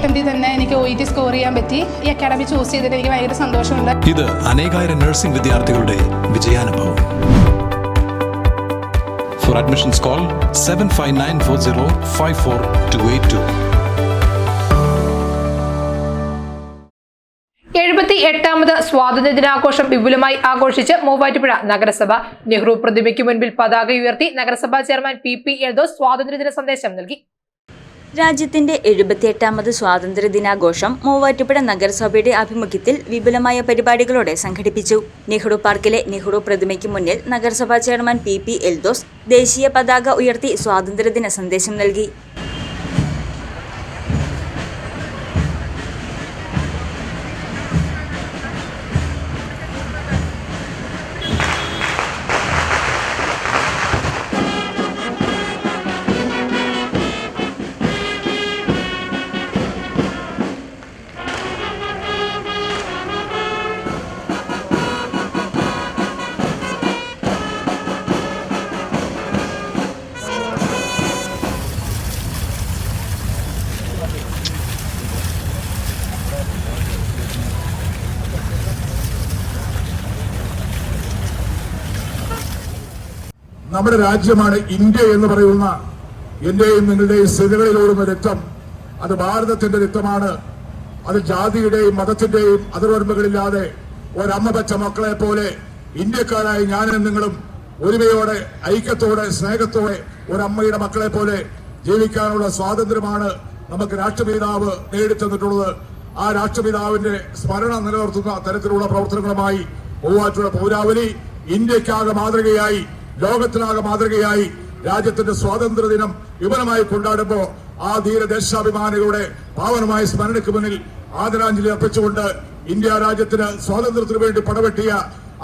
അറ്റംപ്റ്റിൽ തന്നെ എനിക്ക് O E T score ചെയ്യാൻ പറ്റി. ഈ അക്കാഡമി ചൂസ് ചെയ്തിട്ട് എനിക്ക് ഭയങ്കര സന്തോഷമുണ്ട്. ഇത് അനേകായിരം നഴ്സിംഗ് വിദ്യാർത്ഥികളുടെ വിജയാനുഭവം. For admissions call seven five nine four zero five four two eight two എഴുപത്തി എട്ടാമത് സ്വാതന്ത്ര്യ ദിനാഘോഷം വിപുലമായി ആഘോഷിച്ച് മൂവാറ്റുപുഴ നഗരസഭ. നെഹ്റു പ്രതിമയ്ക്ക് മുൻപിൽ പതാക ഉയർത്തി നഗരസഭാ ചെയർമാൻ പി പി എൽദോസ് സ്വാതന്ത്ര്യദിന സന്ദേശം നൽകി. രാജ്യത്തിന്റെ എഴുപത്തിയെട്ടാമത് സ്വാതന്ത്ര്യ ദിനാഘോഷം മൂവാറ്റുപുഴ നഗരസഭയുടെ ആഭിമുഖ്യത്തിൽ വിപുലമായ പരിപാടികളോടെ സംഘടിപ്പിച്ചു. നെഹ്റു പാർക്കിലെ നെഹ്റു പ്രതിമയ്ക്ക് മുന്നിൽ നഗരസഭാ ചെയർമാൻ പി പി എൽദോസ് ദേശീയ പതാക ഉയർത്തി സ്വാതന്ത്ര്യദിന സന്ദേശം നൽകി. നമ്മുടെ രാജ്യമാണ് ഇന്ത്യ എന്ന് പറയുന്ന എന്റെയും നിങ്ങളുടെയും സ്ഥിതികളിൽ ഓടുന്ന രക്തം. അത് ഭാരതത്തിന്റെ രക്തമാണ്. അത് ജാതിയുടെയും മതത്തിന്റെയും അതിർവർമ്മകളില്ലാതെ ഒരമ്മ പച്ച മക്കളെ പോലെ ഇന്ത്യക്കാരായി ഞാനും നിങ്ങളും ഒരുമയോടെ ഐക്യത്തോടെ സ്നേഹത്തോടെ ഒരമ്മയുടെ മക്കളെ പോലെ ജീവിക്കാനുള്ള സ്വാതന്ത്ര്യമാണ് നമുക്ക് രാഷ്ട്രപിതാവ് നേടിത്തന്നിട്ടുള്ളത്. ആ രാഷ്ട്രപിതാവിന്റെ സ്മരണ നിലനിർത്തുന്ന തരത്തിലുള്ള പ്രവർത്തനങ്ങളുമായി മൂവാറ്റുപുഴ പൗരാവലി ഇന്ത്യക്കാകെ മാതൃകയായി ലോകത്തിനാകെ മാതൃകയായി രാജ്യത്തിന്റെ സ്വാതന്ത്ര്യ ദിനം വിപുലമായി കൊണ്ടാടുമ്പോൾ ആ ധീര ദേശാഭിമാനികളുടെ പാവനമായ സ്മരണയ്ക്ക് മുന്നിൽ ആദരാഞ്ജലി അർപ്പിച്ചുകൊണ്ട് ഇന്ത്യ രാജ്യത്തിന് സ്വാതന്ത്ര്യത്തിനു വേണ്ടി പടവെട്ടിയ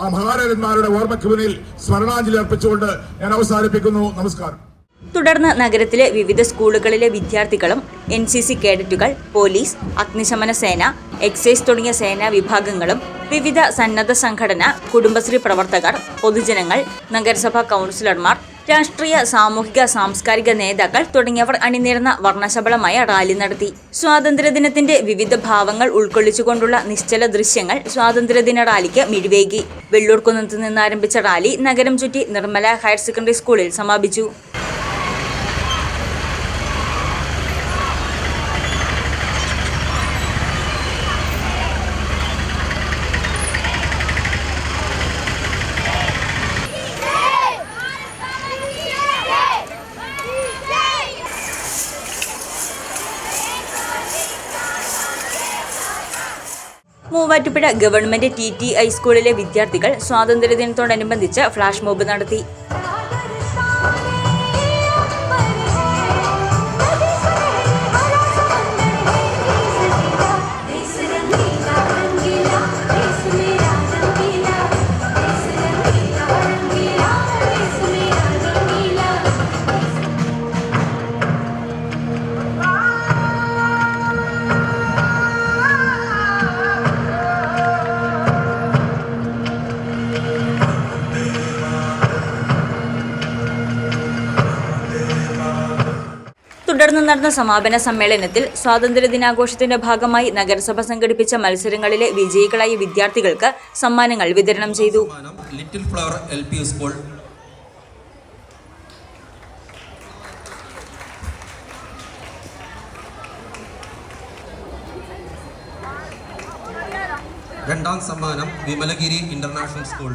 ആ മഹാരഥന്മാരുടെ ഓർമ്മയ്ക്ക് മുന്നിൽ സ്മരണാഞ്ജലി അർപ്പിച്ചുകൊണ്ട് ഞാൻ അവസാനിപ്പിക്കുന്നു. നമസ്കാരം. തുടർന്ന് നഗരത്തിലെ വിവിധ സ്കൂളുകളിലെ വിദ്യാർത്ഥികളും എൻ സി സി കേഡറ്റുകൾ പോലീസ് അഗ്നിശമന സേന എക്സൈസ് തുടങ്ങിയ സേനാ വിഭാഗങ്ങളും വിവിധ സന്നദ്ധ സംഘടന കുടുംബശ്രീ പ്രവർത്തകർ പൊതുജനങ്ങൾ നഗരസഭാ കൗൺസിലർമാർ രാഷ്ട്രീയ സാമൂഹിക സാംസ്കാരിക നേതാക്കൾ തുടങ്ങിയവർ അണിനിരന്ന വർണശബളമായ റാലി നടത്തി. സ്വാതന്ത്ര്യദിനത്തിന്റെ വിവിധ ഭാവങ്ങൾ ഉൾക്കൊള്ളിച്ചുകൊണ്ടുള്ള നിശ്ചല ദൃശ്യങ്ങൾ സ്വാതന്ത്ര്യദിന റാലിക്ക് മിഴിവേകി വെള്ളൂർക്കുന്നത്ത് നിന്നാരംഭിച്ച റാലി നഗരം ചുറ്റി നിർമ്മല ഹയർ സെക്കൻഡറി സ്കൂളിൽ സമാപിച്ചു. Muvattupuzha government T T I സ്കൂളിലെ വിദ്യാർത്ഥികൾ സ്വാതന്ത്ര്യദിനത്തോടനുബന്ധിച്ച് ഫ്ലാഷ് മോബ് നടത്തി. തുടർന്ന് നടന്ന സമാപന സമ്മേളനത്തിൽ സ്വാതന്ത്ര്യ ദിനാഘോഷത്തിന്റെ ഭാഗമായി നഗരസഭ സംഘടിപ്പിച്ച മത്സരങ്ങളിലെ വിജയികളായ വിദ്യാർത്ഥികൾക്ക് സമ്മാനങ്ങൾ വിതരണം ചെയ്തു. Little flower school. രണ്ടാം സമ്മാനം വിമലഗിരി ഇന്റർനാഷണൽ സ്കൂൾ.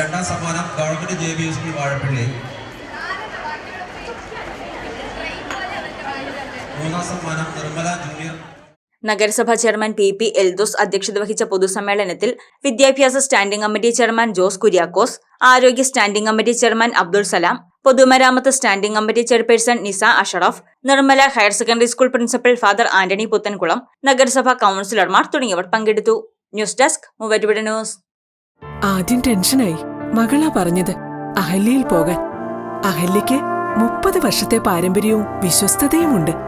രണ്ടാം സമ്മാനം government J B school Vazhappally. മൂന്നാം സമ്മാനം നിർമ്മല ജൂനിയർ. നഗരസഭാ ചെയർമാൻ പി പി എൽദോസ് അധ്യക്ഷത വഹിച്ച പൊതുസമ്മേളനത്തിൽ വിദ്യാഭ്യാസ standing committee chairman Jose Kuriakose ആരോഗ്യ standing committee chairman Abdul Salam പൊതുമരാമത്ത് standing committee chairperson Nisa Ashraf Nirmala higher secondary school principal father Antony Puthenkulam നഗരസഭാ കൌൺസിലർമാർ തുടങ്ങിയവർ പങ്കെടുത്തു. News desk Muvattupuzha news. ആദ്യം ടെൻഷനായി. മകളാ പറഞ്ഞത് അഹല്യയിൽ പോകാൻ. അഹല്യയ്ക്ക് മുപ്പത് വർഷത്തെ പാരമ്പര്യവും വിശ്വസ്തതയുമുണ്ട്.